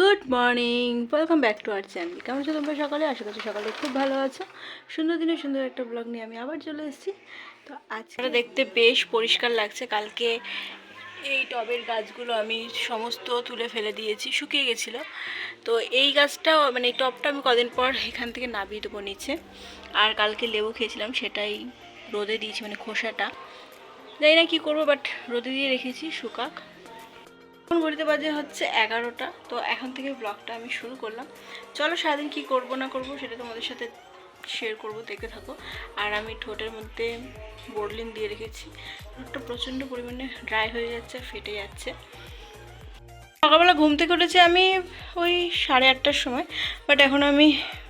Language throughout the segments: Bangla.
Good morning. Welcome back to our channel. কেমন আছো তোমরা সকালে? আশা করছি সকালে খুব ভালো আছো। সুন্দর দিনে সুন্দর একটা ব্লগ নিয়ে আমি আবার চলে এসেছি। তো আজকে দেখতে বেশ পরিষ্কার লাগছে। কালকে এই টবের গাছগুলো আমি সমস্ত তুলে ফেলে দিয়েছি, শুকিয়ে গেছিল। তো এই গাছটা মানে এই টবটা আমি কদিন পর এখান থেকে নামিয়ে দেবো নিচে। আর কালকে লেবু খেয়েছিলাম, সেটাই রোদে দিয়েছি মানে খোসাটা। জানি না কী করব বাট রোদে দিয়ে রেখেছি, শুকাক। এখন ঘড়িতে বাজে হচ্ছে এগারোটা, তো এখন থেকে ব্লগটা আমি শুরু করলাম। চলো সারাদিন কী করব না করব সেটা তোমাদের সাথে শেয়ার করব দেখে থাকো। আর আমি ঠোঁটের মধ্যে বোরলিন দিয়ে রেখেছি। ঠোঁটটা প্রচণ্ড পরিমাণে ড্রাই হয়ে যাচ্ছে, ফেটে যাচ্ছে। সকালবেলা ঘুম থেকে উঠেছি আমি ওই সাড়ে আটটার সময় বাট এখন আমি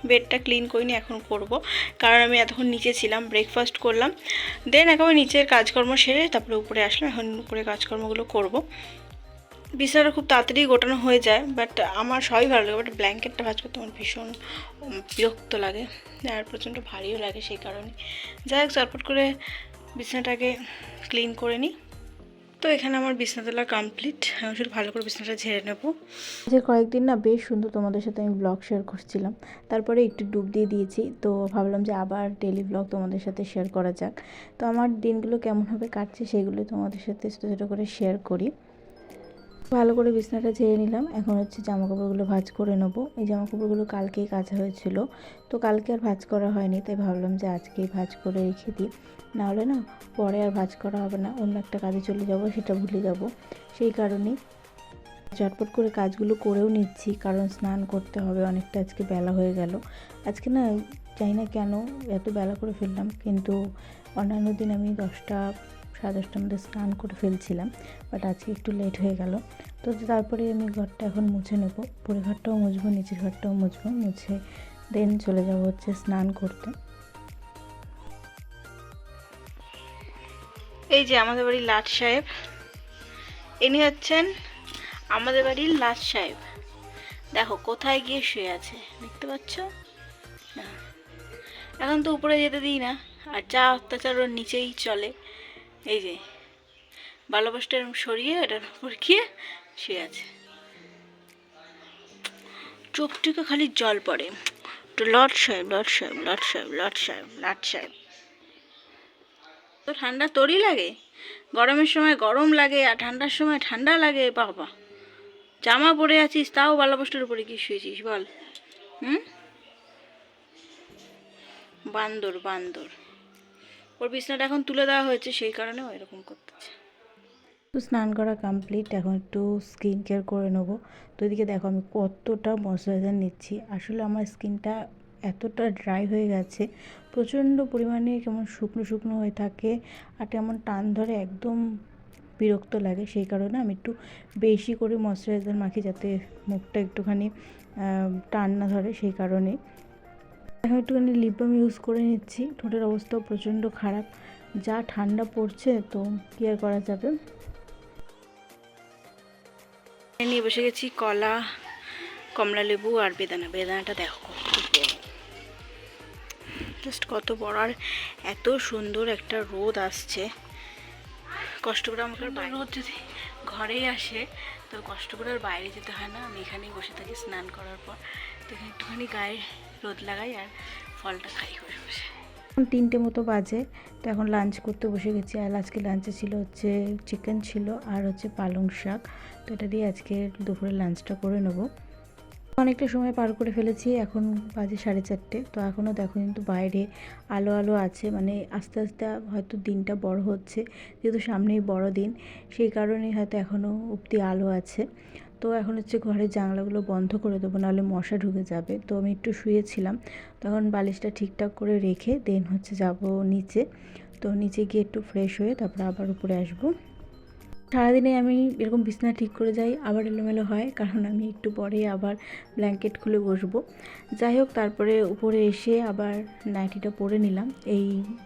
বেডটা ক্লিন করিনি, এখন করব। কারণ আমি এতক্ষণ নিচে ছিলাম ব্রেকফাস্ট করলাম। দেন একেবারে নিচের কাজকর্ম সেরে তারপরে উপরে আসলাম, এখন উপরে কাজকর্মগুলো করব। বিছানাটা খুব তাড়াতাড়ি গোটানো হয়ে যায় বাট আমার সবই ভালো লাগে বাট ব্ল্যাঙ্কেটটা ভাজ করতে আমার ভীষণ বিরক্ত লাগে, আর প্রচণ্ড ভারীও লাগে সেই কারণে। যাই হোক চটপট করে বিছানাটাকে ক্লিন করে নিই। তো এখানে আমার বিছনা তোলা কমপ্লিট আমি শুধু ভালো করে বিছনাটা ঝেড়ে নেব। যে কয়েকদিন না বেশ সুন্দর তোমাদের সাথে আমি ব্লগ শেয়ার করছিলাম, তারপরে একটু ডুব দিয়ে দিয়েছি, তো ভাবলাম যে আবার ডেলি ব্লগ তোমাদের সাথে শেয়ার করা যাক। তো আমার দিনগুলো কেমনভাবে কাটছে সেগুলো তোমাদের সাথে ছোটো ছোটো করে শেয়ার করি। ভালো করে বিছনাটা ঝেড়ে নিলাম। এখন হচ্ছে জামা কাপড়গুলো ভাঁজ করে নেব। এই জামা কাপড়গুলো কালকেই কাচা হয়েছিল। তো কালকে আর ভাঁজ করা হয়নি, তাই ভাবলাম যে আজকেই ভাঁজ করে রেখে দিই। নাহলে না, পরে আর ভাঁজ করা হবে না। অন্য একটা কাজে চলে যাব, সেটা ভুলে যাব। সেই কারণেই চটপট করে কাজগুলো করেও নিচ্ছি, কারণ স্নান করতে হবে। অনেকটা আজকে বেলা হয়ে গেল। আজকে না, জানি না কেন এত বেলা করে ফেললাম, কিন্তু অন্যান্য দিন আমি দশটা সাড়ে দশটার মধ্যে স্নান করে ফেলছিলাম বাট আজকে একটু লেট হয়ে গেল। তো তারপরে আমি ঘরটা এখন মুছে নেব। পুরো ঘরটাও মুছবো, নিচের ঘরটাও মুছবো, মুছে দেন চলে যাব হচ্ছে স্নান করতে। এই যে আমাদের বাড়ির লাট সাহেব। ইনি হচ্ছেন আমাদের বাড়ির লাট সাহেব। দেখো, কোথায় গিয়ে শুয়ে আছে, দেখতে পাচ্ছ। এখন তো উপরে যেতে দিই না, আর যা অত্যাচার ওর নিচেই চলে। এই যে ভালোবাসটা এরকম সরিয়ে এটার উপর গিয়ে শুয়ে আছে। চোখ থেকে খালি জল পড়ে। তো লট সাহেব লট সাহেব লট সাহেব লট সাহেব লট সাহেব। তো ঠান্ডা তোরই লাগে। গরমের সময় গরম লাগে আর ঠান্ডার সময় ঠান্ডা লাগে, বাবা। জামা পরে আছিস, তাও ভালোবাসটার উপরে কি শুয়েছিস, বল। হুম? বান্দর বান্দর। ওর বিছনাটা এখন তুলে দেওয়া হয়েছে, সেই কারণে এরকম করতেছে। তো স্নান করা কমপ্লিট এখন একটু স্কিন কেয়ার করে নেব। তো এদিকে দেখো, আমি কতটা ময়শ্চারাইজার নিচ্ছি। আসলে আমার স্কিনটা এতটা ড্রাই হয়ে গেছে, প্রচণ্ড পরিমাণে কেমন শুকনো শুকনো হয়ে থাকে আর কেমন টান ধরে একদম বিরক্ত লাগে। সেই কারণে আমি একটু বেশি করে ময়শ্চারাইজার মাখি যাতে মুখটা একটুখানি টান না ধরে। সেই কারণে এখন একটুখানি লিপ বাম ইউজ করে নিচ্ছি। ঠোঁটের অবস্থাও প্রচণ্ড খারাপ। যা ঠান্ডা পড়ছে তো কি আর করা যাবে? নিয়ে বসে গেছি কলা কমলা লেবু আর বেদানা। বেদানাটা দেখো জাস্ট কত বড়। আর এত সুন্দর একটা রোদ আসছে। কষ্ট করে আমাকে আর রোদ যদি ঘরেই আসে, তো কষ্ট করে আর বাইরে যেতে হয় না। আমি এখানেই বসে থাকি স্নান করার পর। তো এখানে একটুখানি গায়ে রোদ লাগাই আর ফলটা খাই বসে। এখন তিনটে মতো বাজে, তো এখন লাঞ্চ করতে বসে গেছি। আর আজকে লাঞ্চে ছিল হচ্ছে চিকেন ছিল আর হচ্ছে পালং শাক। তো এটা দিয়ে আজকে দুপুরে লাঞ্চটা করে নেব। অনেকটা সময় পার করে ফেলেছি, এখন বাজে সাড়ে চারটে। তো এখনও দেখো কিন্তু বাইরে আলো আলো আছে মানে আস্তে আস্তে হয়তো দিনটা বড় হচ্ছে, যেহেতু সামনেই বড় দিন, সেই কারণেই হয়তো এখনও অব্দি আলো আছে। তো এখন হচ্ছে ঘরের জানলাগুলো বন্ধ করে দেবো, নাহলে মশা ঢুকে যাবে। তো আমি একটু শুয়েছিলাম, তখন বালিশটা ঠিকঠাক করে রেখে দেন হচ্ছে যাব নিচে। তো নিচে গিয়ে একটু ফ্রেশ হয়ে তারপর আবার উপরে আসব। সারাদিনে আমি এরকম বিছনা ঠিক করে যাই, আবার এলোমেলো হয়, কারণ আমি একটু পরে আবার ব্ল্যাঙ্কেট খুলে বসবো। যাই হোক, তারপরে উপরে এসে আবার নাইটিটা পরে নিলাম। এই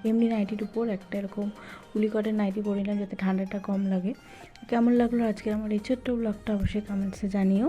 এমনি নাইটির উপর একটা এরকম উলিকটের নাইটি পরে নিলাম, যাতে ঠান্ডাটা কম লাগে। কেমন লাগল আজকে আমার এই ছোট্ট ব্লগটা অবশ্যই কমেন্টসে জানিও।